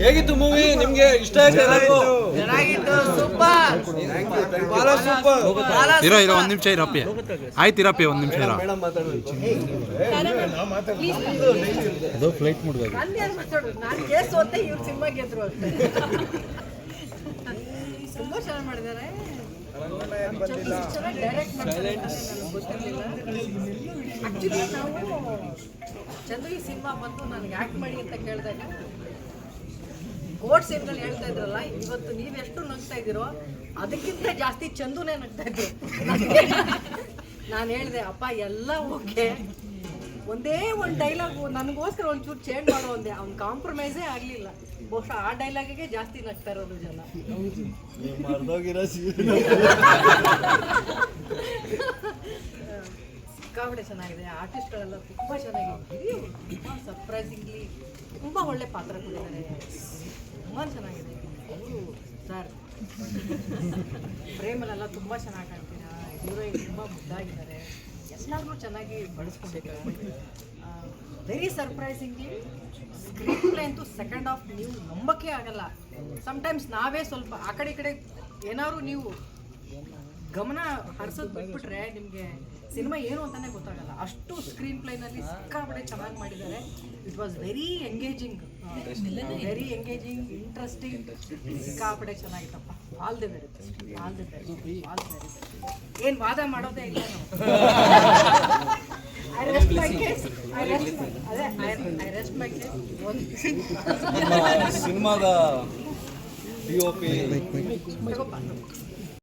ಹೇಗಿತ್ತು ಮೂವಿ ನಿಮ್ಗೆ ಇಷ್ಟ ಆಯ್ತಾ ಚೆನ್ನಾಗಿತ್ತು ಸೂಪರ್. ಇರೋ ಇರೋ ಒಂದ್ ನಿಮಿಷ ಇರಪ್ಪಿ ಆಯ್ತು ಇರಪ್ಪಿ ಒಂದ್ ನಿಮಿಷ ಇರೋ. ಅದು ಫ್ಲೈಟ್ ಮುಡ್ಬೇಕು ನಾನು ಕೇಸ್ ಓದ್ತೆ ಇವ್ರು ಸಿನಿಮಾ ಗೆದ್ರು ಅಷ್ಟೇ ತುಂಬಾ ಚೆನ್ನಾಗಿ ಮಾಡಿದ್ದಾರೆ. ನಾವು ಚಂದ್ರು ಈ ಸಿನಿಮಾ ಬಂದು ನನಗೆ ಆ್ಯಕ್ಟ್ ಮಾಡಿ ಅಂತ ಕೇಳಿದಾಗ ಕೋರ್ಟ್ ಸೀನ್ಗಳು ಹೇಳ್ತಾ ಇದ್ರಲ್ಲ ಇವತ್ತು ನೀವೆಷ್ಟು ನಗ್ತಾ ಇದ್ದೀರೋ ಅದಕ್ಕಿಂತ ಜಾಸ್ತಿ ಚಂದುನೇ ನಗ್ತಾ ಇದ್ರು ನಾನು ಹೇಳಿದೆ ಅಪ್ಪ ಎಲ್ಲ ಓಕೆ. ಒಂದೇ ಒಂದು ಡೈಲಾಗ್ ನನಗೋಸ್ಕರ ಒಂಚೂರು ಚೇಂಜ್ ಮಾಡೋ ಒಂದೇ ಅವ್ನು ಕಾಂಪ್ರಮೈಸೇ ಆಗಲಿಲ್ಲ. ಬಹುಶಃ ಆ ಡೈಲಾಗಿಗೆ ಜಾಸ್ತಿ ನಗ್ತಾ ಇರೋದು ಜನ. ಸಿಕ್ಕಾಪಡೆ ಚೆನ್ನಾಗಿದೆ ಆರ್ಟಿಸ್ಟ್ಗಳೆಲ್ಲ ತುಂಬ ಚೆನ್ನಾಗಿದೆ. ತುಂಬ ಸರ್ಪ್ರೈಸಿಂಗ್ಲಿ ತುಂಬ ಒಳ್ಳೆ ಪಾತ್ರ ಕೊಟ್ಟಿದ್ದಾರೆ. ತುಂಬ ಚೆನ್ನಾಗಿದೆ. ಸರ್. ಪ್ರೇಮಲೆಲ್ಲ ತುಂಬ ಚೆನ್ನಾಗಿ ಕಾಣ್ತೀರಾ? ಹೀರೋಯಿನ್ ತುಂಬ ಮುದ್ದಾಗಿದ್ದಾರೆ. ಎಲ್ಲರೂ ಚೆನ್ನಾಗಿ ಬಳಸ್ಕೊಂಡಿದ್ದಾರೆ? ವೆರಿ ಸರ್ಪ್ರೈಸಿಂಗ್ಲಿ ಸ್ಕ್ರೀನ್ ಪ್ಲೇ ಅಂತೂ ಸೆಕೆಂಡ್ ಹಾಫ್ ನೀವು ನಂಬಕ್ಕೆ ಆಗಲ್ಲ. ಸಮ್ಟೈಮ್ಸ್ ನಾವೇ ಸ್ವಲ್ಪ ಆ ಕಡೆ ಈ ಕಡೆ ಏನಾದ್ರು ನೀವು ಗಮನ ಹರಿಸೋದು ಬಿಟ್ಬಿಟ್ರೆ ನಿಮಗೆ ಸಿನಿಮಾ ಏನು ಅಂತಾನೆ ಗೊತ್ತಾಗಲ್ಲ. ಅಷ್ಟು ಸ್ಕ್ರೀನ್ ಪ್ಲೇನಲ್ಲಿ ಸಿಕ್ಕಾಪಡೆ ಚೆನ್ನಾಗಿ ಮಾಡಿದ್ದಾರೆ. It was very engaging very engaging interesting ಸಿಕ್ಕಾಪಡೆ ಚೆನ್ನಾಗಿತ್ತಪ್ಪ. All the very all the very all the very ಏನು ವಾದ ಮಾಡೋದೇ ಇಲ್ಲ ನಾವು. I rest my case I rest ಅದೇ ಐ ರೆಸ್ಟ್ ಮೈ ಕೇಸ್ ಒಂದು ಸಿನಿಮಾದ ಡಿ ಒ ಪಿ